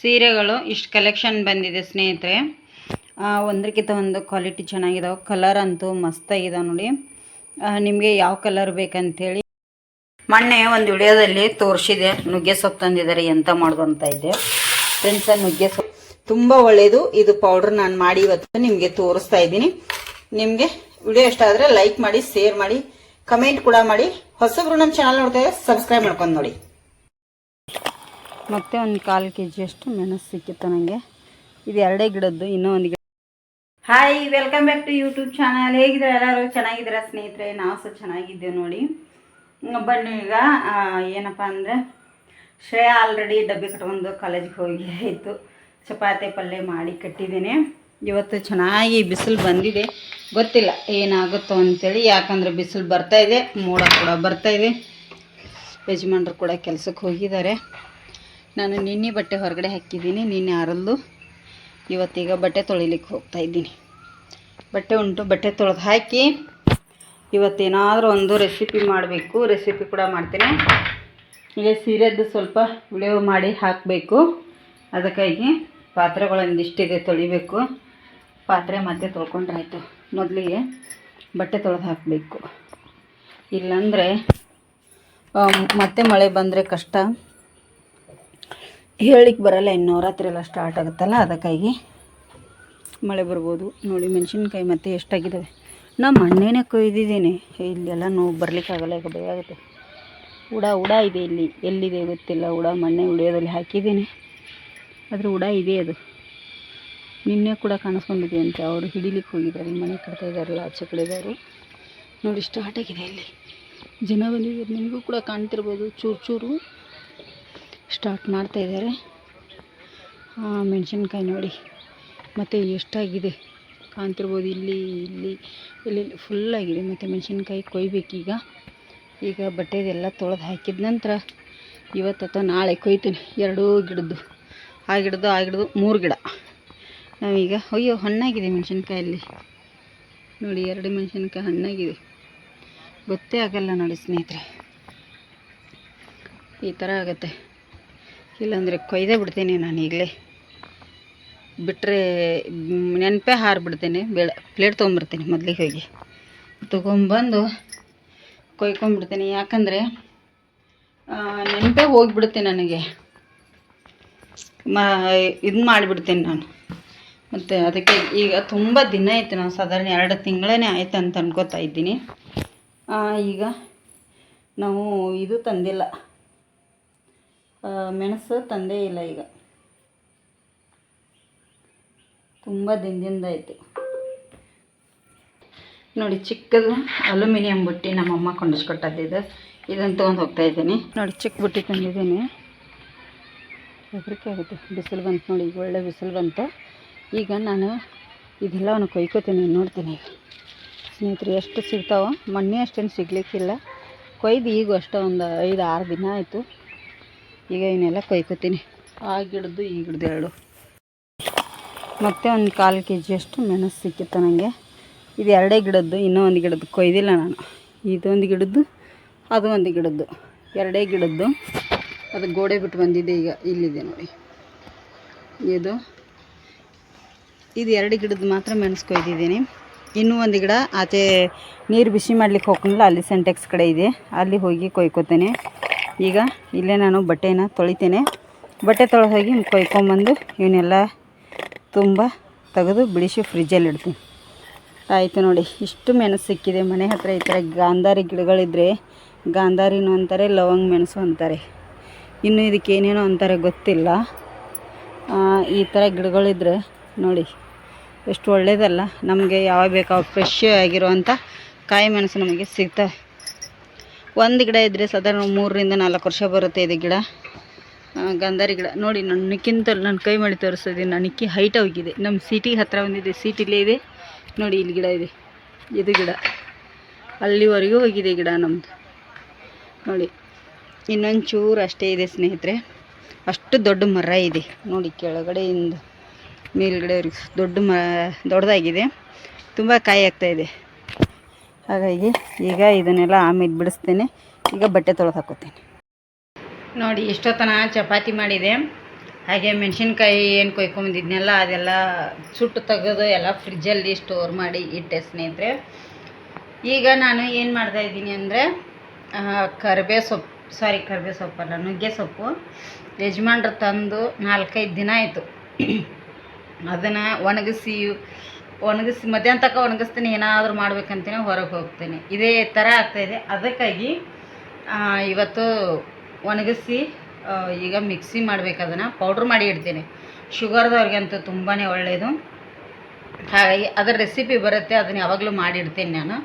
ಸೀರೆಗಳು, ಇಷ್ಟು ಕಲೆಕ್ಷನ್ ಬಂದಿದೆ ಸ್ನೇಹಿತರೆ. ಒಂದಕ್ಕಿಂತ ಒಂದು ಕ್ವಾಲಿಟಿ ಚೆನ್ನಾಗಿದಾವೆ. ಕಲರ್ ಅಂತೂ ಮಸ್ತಾಗಿದಾವೆ ನೋಡಿ. ನಿಮಗೆ ಯಾವ ಕಲರ್ ಬೇಕಂತೇಳಿ. ಮೊನ್ನೆ ಒಂದು ವಿಡಿಯೋದಲ್ಲಿ ತೋರಿಸಿದೆ. ನುಗ್ಗೆ ಸೊಪ್ಪು ತಂದಿದ್ದಾರೆ ಎಂತ ಮಾಡೋದು ಅಂತ ಇದ್ದೆ ಫ್ರೆಂಡ್ಸ್ ನುಗ್ಗೆ ಸೊಪ್ಪು ತುಂಬ ಒಳ್ಳೆಯದು ಇದು ಪೌಡ್ರ್ ನಾನು ಮಾಡಿ ಇವತ್ತು ನಿಮಗೆ ತೋರಿಸ್ತಾ ಇದ್ದೀನಿ. ನಿಮಗೆ ವಿಡಿಯೋ ಇಷ್ಟ ಆದರೆ ಲೈಕ್ ಮಾಡಿ ಶೇರ್ ಮಾಡಿ ಕಮೆಂಟ್ ಕೂಡ ಮಾಡಿ. ಹೊಸಬ್ರು ನಮ್ಮ ಚಾನಲ್ ನೋಡ್ತಾ ಇದ್ದಾರೆ ಸಬ್ಸ್ಕ್ರೈಬ್ ಮಾಡ್ಕೊಂಡು ನೋಡಿ. ಮತ್ತೆ ಒಂದು ಕಾಲು ಕೆ ಜಿಯಷ್ಟು ಮೆಣಸು ಸಿಕ್ಕಿತ್ತು ನನಗೆ. ಇದು ಎರಡೇ ಗಿಡದ್ದು, ಇನ್ನೂ ಒಂದು ಗಿಡ. Hi welcome back to YouTube channel ಹೇಗಿದ್ರೆ ಎಲ್ಲರೂ? ಚೆನ್ನಾಗಿದ್ದೀರಾ ಸ್ನೇಹಿತರೆ? ನಾವು ಸಹ ಚೆನ್ನಾಗಿದ್ದೇವೆ ನೋಡಿ. ಬನ್ನಿ ಈಗ ಏನಪ್ಪ ಅಂದರೆ, ಶ್ರೇಯಾ ಆಲ್ರೆಡಿ ಡಬ್ಬಿ ಕಟ್ಕೊಂಡು ಕಾಲೇಜಿಗೆ ಹೋಗಿ ಆಯಿತು. ಚಪಾತಿ ಪಲ್ಯ ಮಾಡಿ ಕಟ್ಟಿದ್ದೀನಿ. ಇವತ್ತು ಚೆನ್ನಾಗಿ ಬಿಸಿಲು ಬಂದಿದೆ. ಗೊತ್ತಿಲ್ಲ ಏನಾಗುತ್ತೋ ಅಂತೇಳಿ, ಯಾಕಂದರೆ ಬಿಸಿಲು ಬರ್ತಾ ಇದೆ, ಮೋಡ ಕೂಡ ಬರ್ತಾ ಇದೆ. ಯಜಮಾನ್ರು ಕೂಡ ಕೆಲಸಕ್ಕೆ ಹೋಗಿದ್ದಾರೆ. ನಾನು ನಿನ್ನೆ ಬಟ್ಟೆ ಹೊರಗಡೆ ಹಾಕಿದ್ದೀನಿ, ನಿನ್ನೆ ಆರಲ್ದು ಇವತ್ತೀಗ ಬಟ್ಟೆ ತೊಳಿಲಿಕ್ಕೆ ಹೋಗ್ತಾ ಇದ್ದೀನಿ. ಬಟ್ಟೆ ಉಂಟು, ಬಟ್ಟೆ ತೊಳೆದು ಹಾಕಿ ಇವತ್ತೇನಾದರೂ ಒಂದು ರೆಸಿಪಿ ಮಾಡಬೇಕು ರೆಸಿಪಿ ಕೂಡ ಮಾಡ್ತೀನಿ. ಈಗ ಸೀರೆದ್ದು ಸ್ವಲ್ಪ ವಿಡಿಯೋ ಮಾಡಿ ಹಾಕಬೇಕು. ಅದಕ್ಕಾಗಿ ಪಾತ್ರೆಗಳೊಂದಿಷ್ಟಿದೆ ತೊಳಿಬೇಕು. ಪಾತ್ರೆ ಮತ್ತೆ ತೊಳ್ಕೊಂಡ್ರೆ ಆಯಿತು. ಮೊದಲಿಗೆ ಬಟ್ಟೆ ತೊಳೆದು ಹಾಕಬೇಕು. ಇಲ್ಲಾಂದರೆ ಮತ್ತೆ ಮಳೆ ಬಂದರೆ ಕಷ್ಟ. ಹೇಳಲಿಕ್ಕೆ ಬರಲ್ಲ, ಇನ್ನು ನವರಾತ್ರಿ ಎಲ್ಲ ಸ್ಟಾರ್ಟ್ ಆಗುತ್ತಲ್ಲ, ಅದಕ್ಕಾಗಿ ಮಳೆ ಬರ್ಬೋದು. ನೋಡಿ, ಮೆಣಸಿನ್ಕಾಯಿ ಮತ್ತೆ ಎಷ್ಟಾಗಿದ್ದಾವೆ ನಾ ಮಣ್ಣೇನೆ ಕೊಯ್ದಿದ್ದೀನಿ. ಇಲ್ಲೆಲ್ಲ ನೋವು ಬರಲಿಕ್ಕಾಗಲ್ಲ ಈಗ ಭಯ ಆಗುತ್ತೆ. ಉಡ ಉಡ ಇದೆ ಇಲ್ಲಿ. ಎಲ್ಲಿದೆ ಗೊತ್ತಿಲ್ಲ. ಉಡ ಮಣ್ಣೆ ಉಳಿಯೋದಲ್ಲಿ ಹಾಕಿದ್ದೀನಿ. ಆದರೆ ಉಡ ಇದೆ ಅದು. ನಿನ್ನೆ ಕೂಡ ಕಾಣಿಸ್ಕೊಂಡಿದೆ ಅಂತ ಅವರು ಹಿಡಿಲಿಕ್ಕೆ ಹೋಗಿದ್ದಾರೆ. ಮನೆ ಕಟ್ತಾ ಇದ್ದಾರಲ್ಲ, ಆಚೆ ಕಡೆದವರು ನೋಡಿ ಸ್ಟಾರ್ಟ್ ಆಗಿದೆ ಇಲ್ಲಿ. ಜನ ಬಂದಿದ್ದಾರೆ. ನಿಮಗೂ ಕೂಡ ಕಾಣ್ತಿರ್ಬೋದು. ಚೂರು ಚೂರು. ಸ್ಟಾರ್ಟ್ ಮಾಡ್ತಾ ಇದ್ದಾರೆ. ಮೆಣಸಿನ್ಕಾಯಿ ನೋಡಿ. ಮತ್ತು ಎಷ್ಟಾಗಿದೆ? ಕಾಣ್ತಿರ್ಬೋದು, ಇಲ್ಲಿ ಇಲ್ಲಿ ಇಲ್ಲಿ ಫುಲ್ಲಾಗಿದೆ ಮತ್ತು ಮೆಣಸಿನ್ಕಾಯಿ ಕೊಯ್ಬೇಕೀಗ. ಈಗ ಬಟ್ಟೆದೆಲ್ಲ ತೊಳೆದು ಹಾಕಿದ ನಂತರ ಇವತ್ತು ಅಥವಾ ನಾಳೆ ಕೊಯ್ತೀನಿ. ಎರಡೂ ಗಿಡದ್ದು. ಆ ಗಿಡದ್ದು ಆ ಗಿಡದ್ದು, ಮೂರು ಗಿಡ. ನಾವೀಗ, ಅಯ್ಯೋ, ಹಣ್ಣಾಗಿದೆ ಮೆಣಸಿನ್ಕಾಯಲ್ಲಿ. ನೋಡಿ, ಎರಡು ಮೆಣಸಿನ್ಕಾಯಿ ಹಣ್ಣಾಗಿದೆ. ಗೊತ್ತೇ ಆಗಲ್ಲ ನೋಡಿ ಸ್ನೇಹಿತರೆ. ಈ ಥರ ಆಗುತ್ತೆ. ಇಲ್ಲಾಂದರೆ ಕೊಯ್ದೇ ಬಿಡ್ತೀನಿ ನಾನು ಈಗಲೇ. ಬಿಟ್ಟರೆ ನೆನಪೇ ಹಾರಿಬಿಡ್ತೀನಿ, ಬೇಡ ಪ್ಲೇಟ್ ತೊಗೊಂಬರ್ತೀನಿ ಮೊದಲಿಗೆ ಹೋಗಿ. ತೊಗೊಂಬಂದು ಕೊಯ್ಕೊಂಬಿಡ್ತೀನಿ ಯಾಕಂದರೆ ನೆನಪೇ ಹೋಗಿಬಿಡುತ್ತೆ ನನಗೆ. ಮಾ, ಇದು ಮಾಡಿಬಿಡ್ತೀನಿ ನಾನು. ಮತ್ತು ಅದಕ್ಕೆ ಈಗ ತುಂಬ ದಿನ ಆಯಿತು ನಾನು ಸಾಧಾರಣ ಎರಡು ತಿಂಗಳೇ ಆಯ್ತು ಅಂತ ಅನ್ಕೋತಾ ಇದ್ದೀನಿ. ಈಗ ನಾವು ಇದು ತಂದಿಲ್ಲ. ಮೆಣಸು ತಂದೇ ಇಲ್ಲ ಈಗ. ತುಂಬ ದಿನದಿಂದ ಆಯಿತು. ನೋಡಿ, ಚಿಕ್ಕದು ಅಲ್ಯೂಮಿನಿಯಂ ಬುಟ್ಟಿ ನಮ್ಮಮ್ಮ ಕೊಂಡಿಸ್ಕೊಟ್ಟದ್ದಿದ್ದು ಇದನ್ನು ತೊಗೊಂಡು ಹೋಗ್ತಾ ಇದ್ದೀನಿ. ನೋಡಿ, ಚಿಕ್ಕ ಬುಟ್ಟಿ ತಂದಿದ್ದೀನಿ. ಹೆದರಿಕೆ ಆಗುತ್ತೆ. ಬಿಸಿಲು ಬಂತು ನೋಡಿ, ಈಗ ಒಳ್ಳೆ ಬಿಸಿಲು ಬಂತು. ಈಗ ನಾನು ಇದೆಲ್ಲವನ್ನು ಕೊಯ್ಕೋತೀನಿ, ನೋಡ್ತೀನಿ. ಸ್ನೇಹಿತರೆ, ಎಷ್ಟು ಸಿಗ್ತಾವೋ? ಮೊನ್ನೆ ಅಷ್ಟೇನು ಸಿಗ್ಲಿಕ್ಕಿಲ್ಲ. ಕೊಯ್ದು ಈಗ ಅಷ್ಟೇ ಒಂದು ಐದು ಆರು ದಿನ ಆಯಿತು. ಈಗ ಇವನ್ನೆಲ್ಲ ಕೊಯ್ಕೋತೀನಿ. ಆ ಗಿಡದ್ದು, ಈ ಗಿಡದ್ದು ಎರಡು. ಮತ್ತು ಒಂದು ಕಾಲು ಕೆ ಜಿಯಷ್ಟು ಮೆಣಸು ಸಿಕ್ಕಿತ್ತು ನನಗೆ ಇದು ಎರಡೇ ಗಿಡದ್ದು, ಇನ್ನೂ ಒಂದು ಗಿಡದ್ದು ಕೊಯ್ದಿಲ್ಲ ನಾನು. ಇದೊಂದು ಗಿಡದ್ದು, ಅದು ಒಂದು ಗಿಡದ್ದು. ಎರಡೇ ಗಿಡದ್ದು. ಅದು ಗೋಡೆ ಬಿಟ್ಟು ಬಂದಿದೆ ಈಗ, ಇಲ್ಲಿದೆ ನೋಡಿ. ಇದು. ಇದು ಎರಡು ಗಿಡದ್ದು ಮಾತ್ರ ಮೆಣಸು ಕೊಯ್ದಿದ್ದೀನಿ. ಇನ್ನೂ ಒಂದು ಗಿಡ, ಆಚೆ ನೀರು ಬಿಸಿ ಮಾಡ್ಲಿಕ್ಕೆ ಹೋಗ್ಕೊಂಡ್ಲ ಅಲ್ಲಿ ಸೆಂಟೆಕ್ಸ್ ಕಡೆ ಇದೆ. ಅಲ್ಲಿ ಹೋಗಿ ಕೊಯ್ಕೋತೇನೆ. ಈಗ ಇಲ್ಲೇ ನಾನು ಬಟ್ಟೆನ ತೊಳಿತೇನೆ. ಬಟ್ಟೆ ತೊಳೆದು ಹೋಗಿ ಕೊಯ್ಕೊಂಬಂದು ಇವನ್ನೆಲ್ಲ ತುಂಬ ತೆಗೆದು ಬಿಡಿಸಿ ಫ್ರಿಜ್ಜಲ್ಲಿ ಇಡ್ತೀನಿ. ಆಯಿತು ನೋಡಿ, ಇಷ್ಟು ಮೆಣಸು ಸಿಕ್ಕಿದೆ. ಮನೆ ಹತ್ತಿರ ಈ ಥರ ಗಾಂಧಾರಿ ಗಿಡಗಳಿದ್ರೆ ಗಾಂಧಾರಿನೂ ಅಂತಾರೆ, ಲವಂಗ ಮೆಣಸು ಅಂತಾರೆ. ಇನ್ನು ಇದಕ್ಕೆ ಏನೇನೋ ಅಂತಾರೆ ಗೊತ್ತಿಲ್ಲ. ಈ ಥರ ಗಿಡಗಳಿದ್ರೆ ನೋಡಿ, ಎಷ್ಟು ಒಳ್ಳೆಯದಲ್ಲ ನಮಗೆ ಯಾವಾಗ ಬೇಕಾವ ಫ್ರೆಶ್ ಆಗಿರುವಂಥ ಕಾಯಿ ಮೆಣಸು ನಮಗೆ ಸಿಗ್ತವೆ ಒಂದು ಗಿಡ ಇದ್ದರೆ ಸಾಧಾರಣ ಮೂರರಿಂದ ನಾಲ್ಕು ವರ್ಷ ಬರುತ್ತೆ ಇದು ಗಿಡ. ಗಂಧಾರಿ ಗಿಡ. ನೋಡಿ ನನ್ನಕ್ಕಿಂತ ನನ್ನ ಕೈ ಮಾಡಿ ತೋರಿಸ್ತಿದ್ದೀನಿ ನಿಕ್ಕಿ ಹೈಟ್ ಹೋಗಿದೆ. ನಮ್ಮ ಸಿಟಿ ಹತ್ತಿರ ಬಂದಿದೆ. ಸಿಟಿಲೇ ಇದೆ. ನೋಡಿ, ಇಲ್ಲಿ ಗಿಡ ಇದೆ. ಇದು ಗಿಡ. ಅಲ್ಲಿವರೆಗೂ ಹೋಗಿದೆ ಗಿಡ ನಮ್ಮದು ನೋಡಿ ಇನ್ನೊಂದು ಚೂರು ಅಷ್ಟೇ ಇದೆ ಸ್ನೇಹಿತರೆ. ಅಷ್ಟು ದೊಡ್ಡ ಮರ ಇದೆ. ನೋಡಿ, ಕೆಳಗಡೆಯಿಂದ ಮೇಲ್ಗಡೆವರೆಗೂ ದೊಡ್ಡ ಮ, ದೊಡ್ಡದಾಗಿದೆ. ತುಂಬ ಕಾಯಿ ಆಗ್ತಾಯಿದೆ ಹಾಗಾಗಿ ಈಗ ಇದನ್ನೆಲ್ಲ ಆಮೇಲೆ ಬಿಡಿಸ್ತೇನೆ. ಈಗ ಬಟ್ಟೆ ತೊಳೆದು ಹಾಕೋತೀನಿ. ನೋಡಿ, ಎಷ್ಟೊತ್ತನ ಚಪಾತಿ ಮಾಡಿದೆ. ಹಾಗೆ ಮೆಣಸಿನ್ಕಾಯಿ ಏನು ಕೊಯ್ಕೊಂಬಂದಿದ್ನೆಲ್ಲ, ಅದೆಲ್ಲ ಸುಟ್ಟು ತೆಗೆದು ಎಲ್ಲ ಫ್ರಿಜ್ಜಲ್ಲಿ ಸ್ಟೋರ್ ಮಾಡಿ ಇಟ್ಟೆ ಸ್ನೇಹಿತರೆ. ಈಗ ನಾನು ಏನು ಮಾಡ್ತಾ ಇದ್ದೀನಿ ಅಂದರೆ ಕರಿಬೇ ಸೊಪ್ಪು ಸಾರಿ ಕರಿಬೇ ಸೊಪ್ಪಲ್ಲ ನುಗ್ಗೆ ಸೊಪ್ಪು. ಯಜಮಾನ್ರು ತಂದು ನಾಲ್ಕೈದು ದಿನ ಆಯಿತು. ಅದನ್ನು ಒಣಗಿಸಿ ಒಣಗಿಸಿ, ಮಧ್ಯಾಹ್ನ ತನಕ ಒಣಗಿಸ್ತೀನಿ, ಏನಾದರೂ ಮಾಡ್ಬೇಕಂತೇನೆ, ಹೊರಗೆ ಹೋಗ್ತೀನಿ. ಇದೇ ಥರ ಆಗ್ತಾಯಿದೆ ಅದಕ್ಕಾಗಿ ಇವತ್ತು ಒಣಗಿಸಿ ಈಗ ಮಿಕ್ಸಿ ಮಾಡ್ಬೇಕು ಅದನ್ನು. ಪೌಡ್ರ್ ಮಾಡಿ ಇಡ್ತೀನಿ. ಶುಗರ್ದವ್ರಿಗಂತೂ ತುಂಬಾ ಒಳ್ಳೆಯದು ಹಾಗಾಗಿ ಅದರ ರೆಸಿಪಿ ಬರುತ್ತೆ, ಅದನ್ನು ಯಾವಾಗಲೂ ಮಾಡಿಡ್ತೀನಿ ನಾನು.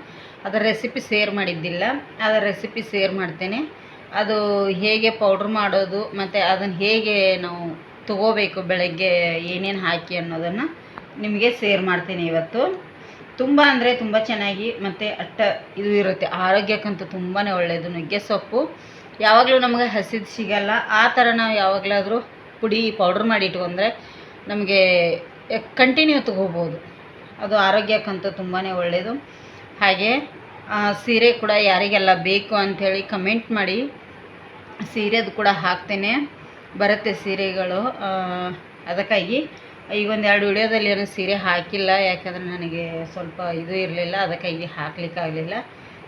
ಅದರ ರೆಸಿಪಿ ಸೇರ್ ಮಾಡಿದ್ದಿಲ್ಲ. ಅದರ ರೆಸಿಪಿ ಸೇರ್ ಮಾಡ್ತೇನೆ. ಅದು ಹೇಗೆ ಪೌಡ್ರ್ ಮಾಡೋದು, ಮತ್ತು ಅದನ್ನು ಹೇಗೆ ನಾವು ತಗೋಬೇಕು ಬೆಳಗ್ಗೆ ಏನೇನು ಹಾಕಿ ಅನ್ನೋದನ್ನು ನಿಮಗೆ ಸೇರ್ ಮಾಡ್ತೀನಿ ಇವತ್ತು. ತುಂಬ ಅಂದರೆ ತುಂಬ ಚೆನ್ನಾಗಿ ಮತ್ತು ಅಟ್ಟ ಇದು ಇರುತ್ತೆ. ಆರೋಗ್ಯಕ್ಕಂತೂ ತುಂಬಾ ಒಳ್ಳೆಯದು ನುಗ್ಗೆ ಸೊಪ್ಪು. ಯಾವಾಗಲೂ ನಮಗೆ ಹಸಿದು ಸಿಗಲ್ಲ. ಆ ಥರ ನಾವು ಯಾವಾಗಲಾದರೂ ಪುಡಿ ಪೌಡ್ರ್ ಮಾಡಿ ಇಟ್ಕೊಂಡ್ರೆ ನಮಗೆ ಕಂಟಿನ್ಯೂ ತಗೋಬೋದು. ಅದು ಆರೋಗ್ಯಕ್ಕಂತೂ ತುಂಬಾ ಒಳ್ಳೆಯದು ಹಾಗೆ ಸೀರೆ ಕೂಡ ಯಾರಿಗೆಲ್ಲ ಬೇಕು ಅಂಥೇಳಿ ಕಮೆಂಟ್ ಮಾಡಿ. ಸೀರೆದು ಕೂಡ ಹಾಕ್ತೇನೆ. ಬರುತ್ತೆ ಸೀರೆಗಳು ಅದಕ್ಕಾಗಿ ಈಗ ಒಂದು ಎರಡು ವಿಡಿಯೋದಲ್ಲಿ ಏನು ಸೀರೆ ಹಾಕಿಲ್ಲ, ಯಾಕಂದರೆ ನನಗೆ ಸ್ವಲ್ಪ ಇದು ಇರಲಿಲ್ಲ ಅದಕ್ಕಾಗಿ ಹಾಕ್ಲಿಕ್ಕಾಗಲಿಲ್ಲ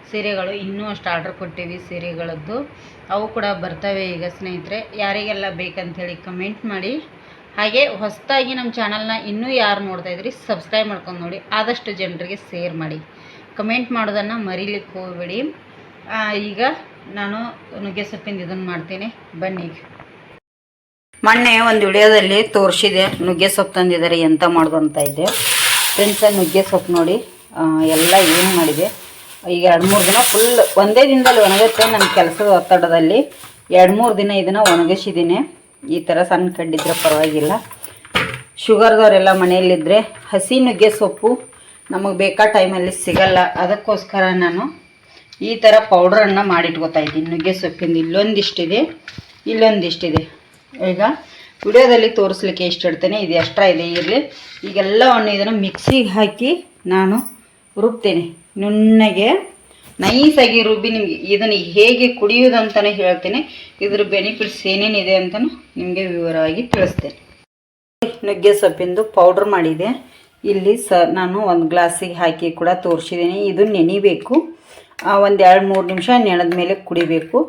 ಸೀರೆಗಳು ಇನ್ನೂ ಅಷ್ಟು ಆರ್ಡ್ರ್ ಕೊಟ್ಟಿವಿ ಸೀರೆಗಳದ್ದು. ಅವು ಕೂಡ ಬರ್ತವೆ ಈಗ ಸ್ನೇಹಿತರೆ. ಯಾರಿಗೆಲ್ಲ ಬೇಕಂಥೇಳಿ ಕಮೆಂಟ್ ಮಾಡಿ. ಹಾಗೆ ಹೊಸದಾಗಿ ನಮ್ಮ ಚಾನಲ್ನ ಇನ್ನೂ ಯಾರು ನೋಡ್ತಾ ಇದ್ರಿ, ಸಬ್ಸ್ಕ್ರೈಬ್ ಮಾಡ್ಕೊಂಡು ನೋಡಿ. ಆದಷ್ಟು ಜನರಿಗೆ ಸೇರ್ ಮಾಡಿ. ಕಮೆಂಟ್ ಮಾಡೋದನ್ನು ಮರೀಲಿಕ್ಕೆ ಹೋಗಬೇಡಿ. ಈಗ ನಾನು ನುಗ್ಗೆ ಸೊಪ್ಪಿಂದ ಇದನ್ನು ಮಾಡ್ತೀನಿ. ಬನ್ನಿ ಮೊನ್ನೆ ಒಂದು ವಿಡಿಯೋದಲ್ಲಿ ತೋರಿಸಿದೆ, ನುಗ್ಗೆ ಸೊಪ್ಪು ತಂದಿದ್ದಾರೆ ಎಂತ ಮಾಡೋದು ಅಂತ ಇದ್ದೆ ಫ್ರೆಂಡ್ಸ ನುಗ್ಗೆ ಸೊಪ್ಪು ನೋಡಿ ಎಲ್ಲ ಏನು ಮಾಡಿದೆ. ಈಗ ಎರಡು ಮೂರು ದಿನ ಫುಲ್ ಒಂದೇ ದಿನದಲ್ಲಿ ಒಣಗುತ್ತೆ ನನ್ನ ಕೆಲಸದ ಒತ್ತಡದಲ್ಲಿ. ಎರಡು ಮೂರು ದಿನ ಇದನ್ನು ಒಣಗಿಸಿದ್ದೀನಿ ಈ ಥರ ಸಣ್ಣ ಕಡ್ಡಿದ್ರೆ ಪರವಾಗಿಲ್ಲ. ಶುಗರ್ದವರೆಲ್ಲ ಮನೆಯಲ್ಲಿದ್ದರೆ ಹಸಿ ನುಗ್ಗೆ ಸೊಪ್ಪು ನಮಗೆ ಬೇಕಾ ಟೈಮಲ್ಲಿ ಸಿಗಲ್ಲ. ಅದಕ್ಕೋಸ್ಕರ ನಾನು ಈ ಥರ ಪೌಡ್ರನ್ನು ಮಾಡಿಟ್ಕೋತಾ ಇದ್ದೀನಿ. ನುಗ್ಗೆ ಸೊಪ್ಪಿಂದ ಇಲ್ಲೊಂದಿಷ್ಟಿದೆ ಇಲ್ಲೊಂದಿಷ್ಟಿದೆ. ಈಗ ವಿಡಿಯೋದಲ್ಲಿ ತೋರಿಸ್ಲಿಕ್ಕೆ ಎಷ್ಟು ಇಡ್ತೇನೆ ಇದು ಎಕ್ಸ್ಟ್ರಾ ಇದೆ, ಇರಲಿ. ಈಗೆಲ್ಲವನ್ನು ಇದನ್ನು ಮಿಕ್ಸಿಗೆ ಹಾಕಿ ನಾನು ರುಬ್ತೇನೆ. ನುಣ್ಣಗೆ ನೈಸಾಗಿ ರುಬ್ಬಿ ನಿಮಗೆ ಇದನ್ನು ಹೇಗೆ ಕುಡಿಯೋದಂತಲೇ ಹೇಳ್ತೇನೆ. ಇದ್ರ ಬೆನಿಫಿಟ್ಸ್ ಏನೇನಿದೆ ಅಂತಲೂ ನಿಮಗೆ ವಿವರವಾಗಿ ತಿಳಿಸ್ತೇನೆ. ನುಗ್ಗೆ ಸೊಪ್ಪಿಂದು ಪೌಡ್ರ್ ಮಾಡಿದೆ. ಇಲ್ಲಿ ಸ ನಾನು ಒಂದು ಗ್ಲಾಸಿಗೆ ಹಾಕಿ ಕೂಡ ತೋರಿಸಿದ್ದೀನಿ. ಇದು ನೆನಿಬೇಕು. ಒಂದು ಎರಡು ಮೂರು ನಿಮಿಷ ನೆನೆದ ಮೇಲೆ ಕುಡಿಬೇಕು.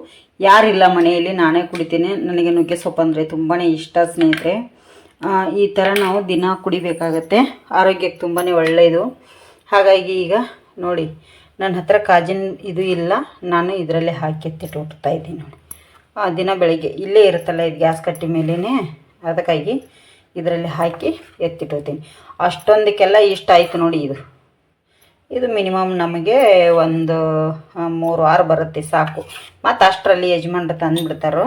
ಯಾರಿಲ್ಲ ಮನೆಯಲ್ಲಿ, ನಾನೇ ಕುಡಿತೀನಿ. ನನಗೆ ನುಗ್ಗೆ ಸೊಪ್ಪು ಅಂದರೆ ತುಂಬಾ ಇಷ್ಟ ಸ್ನೇಹಿತರೆ. ಈ ಥರ ನಾವು ದಿನ ಕುಡಿಬೇಕಾಗತ್ತೆ. ಆರೋಗ್ಯಕ್ಕೆ ತುಂಬಾ ಒಳ್ಳೆಯದು. ಹಾಗಾಗಿ ಈಗ ನೋಡಿ, ನನ್ನ ಹತ್ರ ಕಾಜಿನ ಇದು ಇಲ್ಲ. ನಾನು ಇದರಲ್ಲೇ ಹಾಕಿ ಎತ್ತಿಟ್ಟು ಇದ್ದೀನಿ ನೋಡಿ. ದಿನ ಬೆಳಗ್ಗೆ ಇಲ್ಲೇ ಇರುತ್ತಲ್ಲ ಇದು ಗ್ಯಾಸ್ ಕಟ್ಟಿ ಮೇಲೇ ಅದಕ್ಕಾಗಿ ಇದರಲ್ಲಿ ಹಾಕಿ ಎತ್ತಿಟ್ಟಿರ್ತೀನಿ ಅಷ್ಟೊಂದಕ್ಕೆಲ್ಲ ಇಷ್ಟ ಆಯಿತು ನೋಡಿ ಇದು. ಇದು ಮಿನಿಮಮ್ ನಮಗೆ ಒಂದು ಮೂರು ವಾರ ಬರುತ್ತೆ ಸಾಕು. ಮತ್ತು ಅಷ್ಟರಲ್ಲಿ ಯಜಮಾನ್ರು ತಂದುಬಿಡ್ತಾರೋ.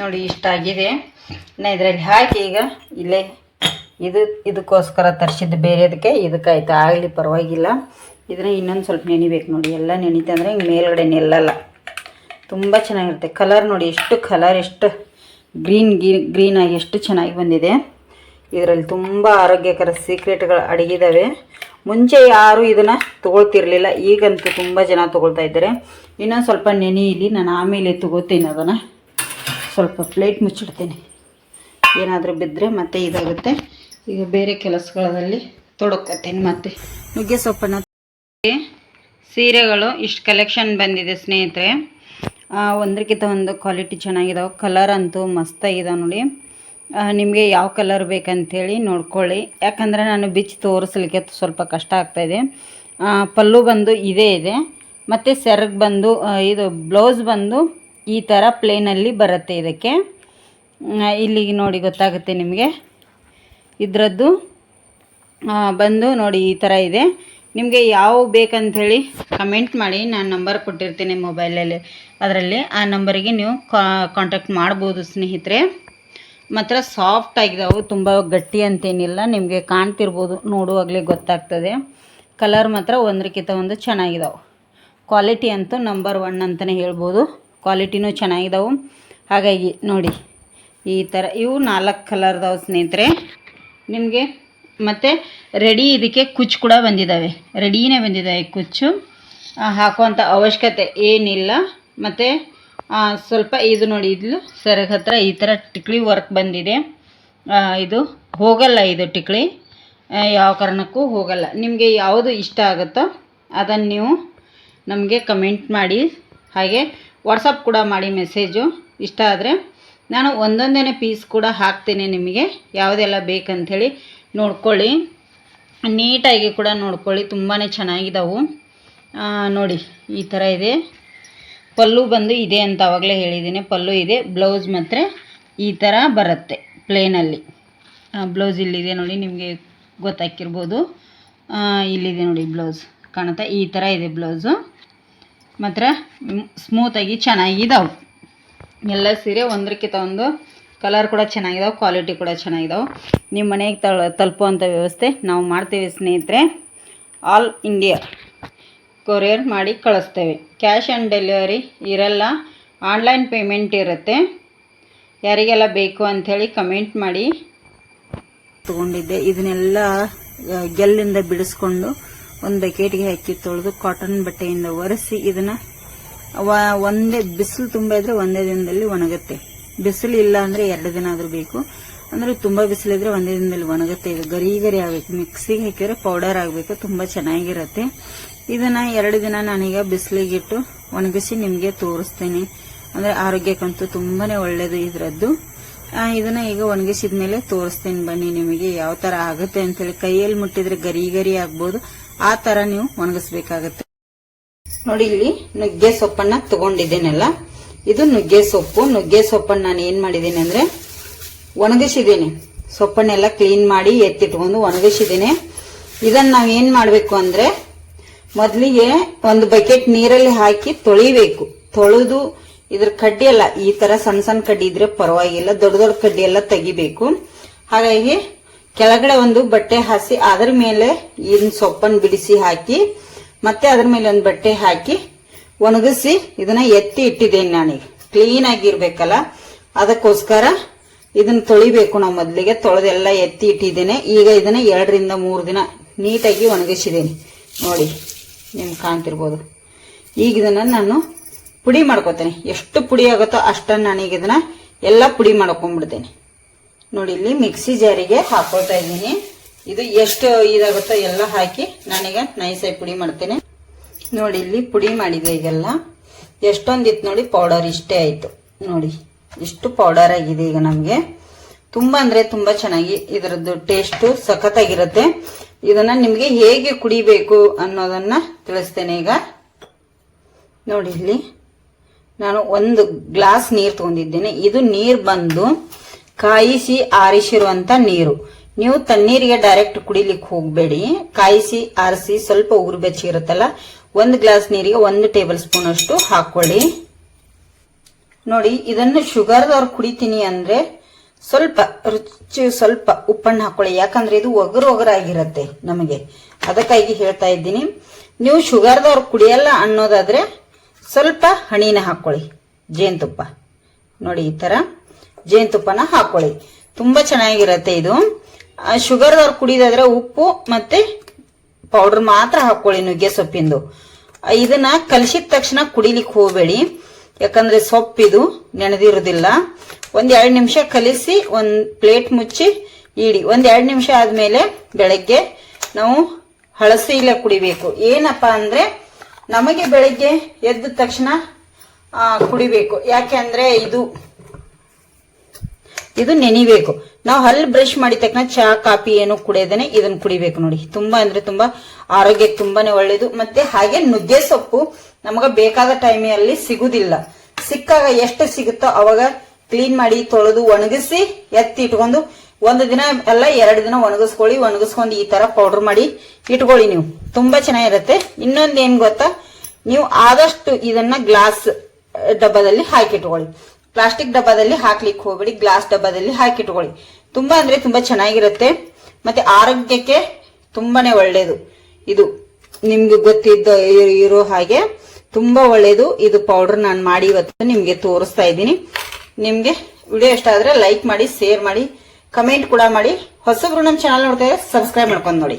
ನೋಡಿ ಇಷ್ಟಾಗಿದೆ ನಾ ಇದರಲ್ಲಿ ಹಾಕಿ ಈಗ ಇಲ್ಲೇ ಇದು, ಇದಕ್ಕೋಸ್ಕರ ತರಿಸಿದ್ದು ಬೇರೆದಕ್ಕೆ. ಇದಕ್ಕಾಯ್ತು ಆಗಲಿ ಪರವಾಗಿಲ್ಲ. ಇದನ್ನ ಇನ್ನೊಂದು ಸ್ವಲ್ಪ ನೆನಿಬೇಕು ನೋಡಿ. ಎಲ್ಲ ನೆನಿತೆ ಅಂದರೆ ಹಿಂಗೆ ಮೇಲ್ಗಡೆ ನೆಲ್ಲಲ್ಲ. ತುಂಬ ಚೆನ್ನಾಗಿರುತ್ತೆ. ಕಲರ್ ನೋಡಿ, ಎಷ್ಟು ಕಲರ್ ಎಷ್ಟು ಗ್ರೀನ್ ಗ್ರೀನ್ ಗ್ರೀನಾಗಿ ಎಷ್ಟು ಚೆನ್ನಾಗಿ ಬಂದಿದೆ. ಇದರಲ್ಲಿ ತುಂಬ ಆರೋಗ್ಯಕರ ಸೀಕ್ರೆಟ್ಗಳು ಅಡಗಿದ್ದಾವೆ ಮುಂಚೆ ಯಾರೂ ಇದನ್ನು ತೊಗೊಳ್ತಿರ್ಲಿಲ್ಲ. ಈಗಂತೂ ತುಂಬ ಜನ ತೊಗೊಳ್ತಾ ಇದ್ದಾರೆ. ಇನ್ನೊಂದು ಸ್ವಲ್ಪ ನೆನೆಯಲಿ ನಾನು ಆಮೇಲೆ ತಗೋತೀನಿ ಅದನ್ನು. ಸ್ವಲ್ಪ ಪ್ಲೇಟ್ ಮುಚ್ಚಿಡ್ತೀನಿ. ಏನಾದರೂ ಬಿದ್ದರೆ ಮತ್ತೆ ಇದಾಗುತ್ತೆ. ಈಗ ಬೇರೆ ಕೆಲಸಗಳಲ್ಲಿ ತೊಡಕತ್ತೀನಿ ಮತ್ತೆ. ನುಗ್ಗೆ ಸೊಪ್ಪನ್ನು ಸೀರೆಗಳು, ಇಷ್ಟು ಕಲೆಕ್ಷನ್ ಬಂದಿದೆ ಸ್ನೇಹಿತರೆ. ಒಂದಕ್ಕಿಂತ ಒಂದು ಕ್ವಾಲಿಟಿ ಚೆನ್ನಾಗಿದಾವೆ. ಕಲರ್ ಅಂತೂ ಮಸ್ತಾಗಿದಾವೆ ನೋಡಿ. ನಿಮಗೆ ಯಾವ ಕಲರ್ ಬೇಕಂಥೇಳಿ ನೋಡ್ಕೊಳ್ಳಿ. ಯಾಕಂದರೆ ನಾನು ಬಿಚ್ಚಿ ತೋರಿಸ್ಲಿಕ್ಕೆ ಸ್ವಲ್ಪ ಕಷ್ಟ ಆಗ್ತಾಯಿದೆ ಇದೆ. ಪಲ್ಲು ಬಂದು ಇದೇ ಇದೆ. ಮತ್ತು ಸೆರಗ್ ಬಂದು ಇದು ಬ್ಲೌಸ್ ಬಂದು ಈ ಥರ ಪ್ಲೇನಲ್ಲಿ ಬರುತ್ತೆ ಇದಕ್ಕೆ. ಇಲ್ಲಿಗೆ ನೋಡಿ ಗೊತ್ತಾಗುತ್ತೆ ನಿಮಗೆ. ಇದರದ್ದು ಬಂದು ನೋಡಿ ಈ ಥರ ಇದೆ. ನಿಮಗೆ ಯಾವ ಬೇಕಂಥೇಳಿ ಕಮೆಂಟ್ ಮಾಡಿ. ನಾನು ನಂಬರ್ ಕೊಟ್ಟಿರ್ತೀನಿ ಮೊಬೈಲಲ್ಲಿ. ಅದರಲ್ಲಿ ಆ ನಂಬರಿಗೆ ನೀವು ಕಾಂಟ್ಯಾಕ್ಟ್ ಮಾಡ್ಬೋದು ಸ್ನೇಹಿತರೆ. ಮಾತ್ರ ಸಾಫ್ಟ್ ಆಗಿದಾವೆ, ತುಂಬ ಗಟ್ಟಿ ಅಂತೇನಿಲ್ಲ, ನಿಮಗೆ ಕಾಣ್ತಿರ್ಬೋದು ನೋಡುವಾಗಲೇ ಗೊತ್ತಾಗ್ತದೆ. ಕಲರ್ ಮಾತ್ರ ಒಂದಕ್ಕಿಂತ ಒಂದು ಚೆನ್ನಾಗಿದಾವೆ. ಕ್ವಾಲಿಟಿ ಅಂತೂ ನಂಬರ್ ಒನ್ ಅಂತಲೇ ಹೇಳ್ಬೋದು. ಕ್ವಾಲಿಟಿನೂ ಚೆನ್ನಾಗಿದಾವೆ. ಹಾಗಾಗಿ ನೋಡಿ, ಈ ಥರ ಇವು ನಾಲ್ಕು ಕಲರ್ದಾವೆ ಸ್ನೇಹಿತರೆ. ನಿಮಗೆ ಮತ್ತು ರೆಡಿ ಇದಕ್ಕೆ ಕುಚ್ಚು ಕೂಡ ಬಂದಿದ್ದಾವೆ ರೆಡಿನೇ ಬಂದಿದ್ದಾವೆ ಕುಚ್ಚು. ಹಾಕುವಂಥ ಅವಶ್ಯಕತೆ ಏನಿಲ್ಲ. ಮತ್ತು ಸ್ವಲ್ಪ ಇದು ನೋಡಿ ಇದು ಸರಗ ಹತ್ರ ಈ ಥರ ಟಿಕ್ಳಿ ವರ್ಕ್ ಬಂದಿದೆ. ಇದು ಹೋಗಲ್ಲ ಇದು ಟಿಕ್ಳಿ. ಯಾವ ಕಾರಣಕ್ಕೂ ಹೋಗಲ್ಲ. ನಿಮಗೆ ಯಾವುದು ಇಷ್ಟ ಆಗುತ್ತೋ ಅದನ್ನು ನೀವು ನಮಗೆ ಕಮೆಂಟ್ ಮಾಡಿ. ಹಾಗೆ ವಾಟ್ಸಪ್ ಕೂಡ ಮಾಡಿ ಮೆಸೇಜು ಇಷ್ಟ ಆದರೆ ನಾನು ಒಂದೊಂದೇ ಪೀಸ್ ಕೂಡ ಹಾಕ್ತೇನೆ ನಿಮಗೆ. ಯಾವುದೆಲ್ಲ ಬೇಕಂಥೇಳಿ ನೋಡ್ಕೊಳ್ಳಿ. ನೀಟಾಗಿ ಕೂಡ ನೋಡ್ಕೊಳ್ಳಿ. ತುಂಬಾ ಚೆನ್ನಾಗಿದ್ದಾವೆ ನೋಡಿ, ಈ ಥರ ಇದೆ. ಪಲ್ಲು ಬಂದು ಇದೆ ಅಂತ ಆವಾಗಲೇ ಹೇಳಿದ್ದೀನಿ. ಪಲ್ಲು ಇದೆ, ಬ್ಲೌಸ್ ಮಾತ್ರ ಈ ಥರ ಬರುತ್ತೆ ಪ್ಲೇನಲ್ಲಿ ಬ್ಲೌಸ್ ಇಲ್ಲಿದೆ ನೋಡಿ, ನಿಮಗೆ ಗೊತ್ತಾಕಿರ್ಬೋದು. ಇಲ್ಲಿದೆ ನೋಡಿ ಬ್ಲೌಸ್ ಕಾಣುತ್ತಾ, ಈ ಥರ ಇದೆ ಬ್ಲೌಸು. ಮಾತ್ರ ಸ್ಮೂತಾಗಿ ಚೆನ್ನಾಗಿದ್ದಾವೆ ಎಲ್ಲ ಸೀರೆ ಒಂದಕ್ಕಿಂತ ಒಂದು ಕಲರ್ ಕೂಡ ಚೆನ್ನಾಗಿದಾವೆ ಕ್ವಾಲಿಟಿ ಕೂಡ ಚೆನ್ನಾಗಿದಾವೆ. ನಿಮ್ಮ ಮನೆಗೆ ತಲುಪುವಂಥ ವ್ಯವಸ್ಥೆ ನಾವು ಮಾಡ್ತೇವೆ ಸ್ನೇಹಿತರೆ. ಆಲ್ ಇಂಡಿಯಾ ಕೊರಿಯರ್ ಮಾಡಿ ಕಳಿಸ್ತೇವೆ. ಕ್ಯಾಶ್ ಆನ್ ಡೆಲಿವರಿ ಇರಲ್ಲ, ಆನ್ಲೈನ್ ಪೇಮೆಂಟ್ ಇರುತ್ತೆ. ಯಾರಿಗೆಲ್ಲ ಬೇಕು ಅಂಥೇಳಿ ಕಮೆಂಟ್ ಮಾಡಿ ತೊಗೊಂಡಿದ್ದೆ. ಇದನ್ನೆಲ್ಲ ಗೆಲ್ಲಿಂದ ಬಿಡಿಸ್ಕೊಂಡು ಒಂದು ಬಕೆಟ್ಗೆ ಹಾಕಿ ತೊಳೆದು ಕಾಟನ್ ಬಟ್ಟೆಯಿಂದ ಒರೆಸಿ ಇದನ್ನು ಒಂದೇ ಬಿಸಿಲು ತುಂಬ ಇದ್ರೆ ಒಂದೇ ದಿನದಲ್ಲಿ ಒಣಗುತ್ತೆ. ಬಿಸಿಲು ಇಲ್ಲ ಅಂದರೆ ಎರಡು ದಿನ ಆದರೂ ಬೇಕು. ಅಂದರೆ ತುಂಬ ಬಿಸಿಲಿದ್ರೆ ಒಂದೇ ದಿನದಲ್ಲಿ ಒಣಗುತ್ತೆ. ಇದು ಗರಿ ಗರಿ ಆಗಬೇಕು. ಮಿಕ್ಸಿಗೆ ಹಾಕಿದ್ರೆ ಪೌಡರ್ ಆಗಬೇಕು. ತುಂಬ ಚೆನ್ನಾಗಿರುತ್ತೆ. ಇದನ್ನು ಎರಡು ದಿನ ನಾನೀಗ ಬಿಸಿಲಿಗಿಟ್ಟು ಒಣಗಿಸಿ ನಿಮಗೆ ತೋರಿಸ್ತೇನೆ. ಅಂದರೆ ಆರೋಗ್ಯಕ್ಕಂತೂ ತುಂಬಾ ಒಳ್ಳೆಯದು ಇದರದ್ದು. ಇದನ್ನ ಈಗ ಒಣಗಿಸಿದ ಮೇಲೆ ತೋರಿಸ್ತೇನೆ ಬನ್ನಿ ನಿಮಗೆ ಯಾವ ತರ ಆಗುತ್ತೆ ಅಂತೇಳಿ. ಕೈಯಲ್ಲಿ ಮುಟ್ಟಿದ್ರೆ ಗರಿ ಗರಿ ಆಗ್ಬೋದು. ಆ ತರ ನೀವು ಒಣಗಿಸ್ಬೇಕಾಗತ್ತೆ. ನೋಡಿ ಇಲ್ಲಿ ನುಗ್ಗೆ ಸೊಪ್ಪನ್ನ ತಗೊಂಡಿದ್ದೇನಲ್ಲ? ಇದು ನುಗ್ಗೆ ಸೊಪ್ಪು. ನುಗ್ಗೆ ಸೊಪ್ಪನ್ನ ನಾನು ಏನ್ ಮಾಡಿದ್ದೀನಿ ಅಂದ್ರೆ ಒಣಗಿಸಿದ್ದೀನಿ. ಸೊಪ್ಪನ್ನೆಲ್ಲ ಕ್ಲೀನ್ ಮಾಡಿ ಎತ್ತಿಟ್ಕೊಂಡು ಒಣಗಿಸಿದ್ದೀನಿ. ಇದನ್ನ ನಾವ್ ಏನ್ ಮಾಡ್ಬೇಕು ಅಂದ್ರೆ ಮೊದಲಿಗೆ ಒಂದು ಬಕೆಟ್ ನೀರಲ್ಲಿ ಹಾಕಿ ತೊಳಿಬೇಕು. ತೊಳೆದು ಇದ್ರ ಕಡ್ಡಿ ಎಲ್ಲ ಈ ತರ ಸಣ್ಣ ಸಣ್ಣ ಕಡ್ಡಿ ಇದ್ರೆ ಪರವಾಗಿಲ್ಲ, ದೊಡ್ಡ ದೊಡ್ಡ ಕಡ್ಡಿ ಎಲ್ಲ ತೆಗಿಬೇಕು. ಹಾಗಾಗಿ ಕೆಳಗಡೆ ಒಂದು ಬಟ್ಟೆ ಹಾಸಿ, ಅದ್ರ ಮೇಲೆ ಇದನ್ನ ಸೊಪ್ಪನ್ನು ಬಿಡಿಸಿ ಹಾಕಿ, ಮತ್ತೆ ಅದ್ರ ಮೇಲೆ ಒಂದು ಬಟ್ಟೆ ಹಾಕಿ ಒಣಗಿಸಿ ಇದನ್ನ ಎತ್ತಿ ಇಟ್ಟಿದ್ದೇನೆ ನಾನೀಗ. ಕ್ಲೀನ್ ಆಗಿರ್ಬೇಕಲ್ಲ, ಅದಕ್ಕೋಸ್ಕರ ಇದನ್ನ ತೊಳಿಬೇಕು ನಾವು ಮೊದಲಿಗೆ. ತೊಳೆದೆಲ್ಲ ಎತ್ತಿ ಇಟ್ಟಿದ್ದೇನೆ. ಈಗ ಇದನ್ನ ಎರಡರಿಂದ ಮೂರು ದಿನ ನೀಟಾಗಿ ಒಣಗಿಸಿದ್ದೇನೆ. ನೋಡಿ. ನಿಮ್ಗೆ ಕಾಣ್ತಿರ್ಬೋದು. ಈಗ ಇದನ್ನ ನಾನು ಪುಡಿ ಮಾಡ್ಕೋತೇನೆ. ಎಷ್ಟು ಪುಡಿ ಆಗುತ್ತೋ ಅಷ್ಟನ್ನು ನಾನೀಗ ಇದನ್ನ ಎಲ್ಲ ಪುಡಿ ಮಾಡ್ಕೊಂಡ್ಬಿಡ್ತೇನೆ ನೋಡಿ, ಇಲ್ಲಿ ಮಿಕ್ಸಿ ಜಾರಿಗೆ ಹಾಕೊಳ್ತಾ ಇದ್ದೀನಿ. ಇದು ಎಷ್ಟು ಇದಾಗುತ್ತೋ ಎಲ್ಲ ಹಾಕಿ ನಾನೀಗ ನೈಸಾಗಿ ಪುಡಿ ಮಾಡ್ತೇನೆ. ನೋಡಿ, ಇಲ್ಲಿ ಪುಡಿ ಮಾಡಿದೆ ಈಗೆಲ್ಲ. ಎಷ್ಟೊಂದಿತ್ತು ನೋಡಿ ಪೌಡರ್ ಇಷ್ಟೇ ಆಯಿತು. ನೋಡಿ, ಇಷ್ಟು ಪೌಡರ್ ಆಗಿದೆ ಈಗ ನಮಗೆ. ತುಂಬಾ ಅಂದ್ರೆ ತುಂಬಾ ಚೆನ್ನಾಗಿ ಇದರದ್ದು ಟೇಸ್ಟ್ ಸಖತ್ತಾಗಿರುತ್ತೆ. ಇದನ್ನ ನಿಮಗೆ ಹೇಗೆ ಕುಡಿಬೇಕು ಅನ್ನೋದನ್ನ ತಿಳಿಸ್ತೇನೆ ಈಗ. ನೋಡಿ ಇಲ್ಲಿ. ನಾನು ಒಂದು ಗ್ಲಾಸ್ ನೀರು ತಗೊಂಡಿದ್ದೇನೆ. ಇದು ನೀರು ಬಂದು ಕಾಯಿಸಿ ಆರಿಸಿರುವಂತ ನೀರು. ನೀವು ತಣ್ಣೀರಿಗೆ ಡೈರೆಕ್ಟ್ ಕುಡಿಲಿಕ್ಕೆ ಹೋಗಬೇಡಿ. ಕಾಯಿಸಿ, ಆರಿಸಿ ಸ್ವಲ್ಪ ಉಗುರು ಬೆಚ್ಚಿ ಇರುತ್ತಲ್ಲ, ಒಂದು ಗ್ಲಾಸ್ ನೀರಿಗೆ ಒಂದು ಟೇಬಲ್ ಸ್ಪೂನ್ ಅಷ್ಟು ಹಾಕೊಳ್ಳಿ ನೋಡಿ, ಇದನ್ನು ಶುಗರ್ದವ್ರು ಕುಡಿತೀನಿ ಅಂದ್ರೆ ಸ್ವಲ್ಪ ರುಚಿ, ಸ್ವಲ್ಪ ಉಪ್ಪನ್ನು ಹಾಕೊಳ್ಳಿ. ಯಾಕಂದ್ರೆ ಇದು ಒಗರು ಒಗರಾಗಿರುತ್ತೆ ನಮಗೆ. ಅದಕ್ಕಾಗಿ ಹೇಳ್ತಾ ಇದ್ದೀನಿ. ನೀವು ಶುಗರ್ದವ್ರು ಕುಡಿಯಲ್ಲ ಅನ್ನೋದಾದ್ರೆ ಸ್ವಲ್ಪ ಹಣಿನ ಹಾಕೊಳ್ಳಿ. ಜೇನುತುಪ್ಪ. ನೋಡಿ, ಈ ತರ ಜೇನುತುಪ್ಪನ ಹಾಕೊಳ್ಳಿ. ತುಂಬಾ ಚೆನ್ನಾಗಿರುತ್ತೆ ಇದು. ಶುಗರ್ದವ್ರು ಕುಡಿದಾದ್ರೆ ಉಪ್ಪು ಮತ್ತೆ ಪೌಡರ್ ಮಾತ್ರ ಹಾಕೊಳ್ಳಿ ನುಗ್ಗೆ ಸೊಪ್ಪಿಂದು. ಇದನ್ನ ಕಲಸಿದ ತಕ್ಷಣ ಕುಡಿಲಿಕ್ಕೆ ಹೋಗಬೇಡಿ. ಯಾಕಂದ್ರೆ ಸೊಪ್ಪಿದು ನೆನೆದಿರೋದಿಲ್ಲ ಒಂದ್ ಎರಡು ನಿಮಿಷ ಕಲಿಸಿ ಒಂದ್ ಪ್ಲೇಟ್ ಮುಚ್ಚಿ ಇಡಿ. ಒಂದ್ ಎರಡು ನಿಮಿಷ ಆದ್ಮೇಲೆ ಬೆಳಗ್ಗೆ ನಾವು ಹಳಸಿ ಇಲ್ಲ ಕುಡಿಬೇಕು. ಏನಪ್ಪಾ ಅಂದ್ರೆ ನಮಗೆ ಬೆಳಗ್ಗೆ ಎದ್ದ ತಕ್ಷಣ ಆ, ಕುಡಿಬೇಕು. ಯಾಕೆ ಅಂದ್ರೆ ಇದು ಇದು ನೆನಿಬೇಕು. ನಾವು ಹಲ್ಲು ಬ್ರಷ್ ಮಾಡಿದ ತಕ್ಷಣ ಚಹಾ ಕಾಫಿ ಏನು ಕುಡಿಯೋದೇನೆ ಇದನ್ನ ಕುಡಿಬೇಕು ನೋಡಿ. ತುಂಬಾ ಅಂದ್ರೆ ತುಂಬಾ ಆರೋಗ್ಯಕ್ಕೆ ತುಂಬಾನೇ ಒಳ್ಳೇದು. ಮತ್ತೆ ಹಾಗೆ ನುಗ್ಗೆ ಸೊಪ್ಪು ನಮಗ ಬೇಕಾದ ಟೈಮಲ್ಲಿ ಸಿಗುದಿಲ್ಲ. ಸಿಕ್ಕಾಗ ಎಷ್ಟು ಸಿಗುತ್ತೋ ಅವಾಗ ಕ್ಲೀನ್ ಮಾಡಿ ತೊಳೆದು ಒಣಗಿಸಿ ಎತ್ತಿ ಇಟ್ಕೊಂಡು ಒಂದು ದಿನ ಎಲ್ಲ ಎರಡು ದಿನ ಒಣಗಿಸ್ಕೊಳ್ಳಿ, ಒಣಗಿಸ್ಕೊಂಡು ಈ ತರ ಪೌಡರ್ ಮಾಡಿ ಇಟ್ಕೊಳ್ಳಿ ನೀವು. ತುಂಬಾ ಚೆನ್ನಾಗಿರುತ್ತೆ. ಇನ್ನೊಂದ್ ಏನ್ ಗೊತ್ತಾ? ನೀವು ಆದಷ್ಟು ಇದನ್ನ ಗ್ಲಾಸ್ ಡಬ್ಬದಲ್ಲಿ ಹಾಕಿಟ್ಕೊಳ್ಳಿ. ಪ್ಲಾಸ್ಟಿಕ್ ಡಬ್ಬದಲ್ಲಿ ಹಾಕ್ಲಿಕ್ಕೆ ಹೋಗ್ಬೇಡಿ ಗ್ಲಾಸ್ ಡಬ್ಬದಲ್ಲಿ ಹಾಕಿಟ್ಕೊಳ್ಳಿ. ತುಂಬಾ ಅಂದ್ರೆ ತುಂಬಾ ಚೆನ್ನಾಗಿರುತ್ತೆ. ಮತ್ತೆ ಆರೋಗ್ಯಕ್ಕೆ ತುಂಬಾನೇ ಒಳ್ಳೇದು. ಇದು ನಿಮ್ಗೆ ಗೊತ್ತಿದ್ದ ಇರೋ ಹಾಗೆ ತುಂಬಾ ಒಳ್ಳೇದು. ಇದು ಪೌಡರ್ ನಾನು ಮಾಡಿ ಇವತ್ತು ನಿಮ್ಗೆ ತೋರಿಸ್ತಾ ಇದ್ದೀನಿ. ನಿಮ್ಗೆ ವಿಡಿಯೋ ಇಷ್ಟ ಆದ್ರೆ ಲೈಕ್ ಮಾಡಿ ಶೇರ್ ಮಾಡಿ ಕಮೆಂಟ್ ಕೂಡ ಮಾಡಿ. ಹೊಸಬ್ರು ನಮ್ಮ ಚಾನಲ್ ನೋಡ್ತಾ ಸಬ್ಸ್ಕ್ರೈಬ್ ಮಾಡ್ಕೊಂಡು ನೋಡಿ.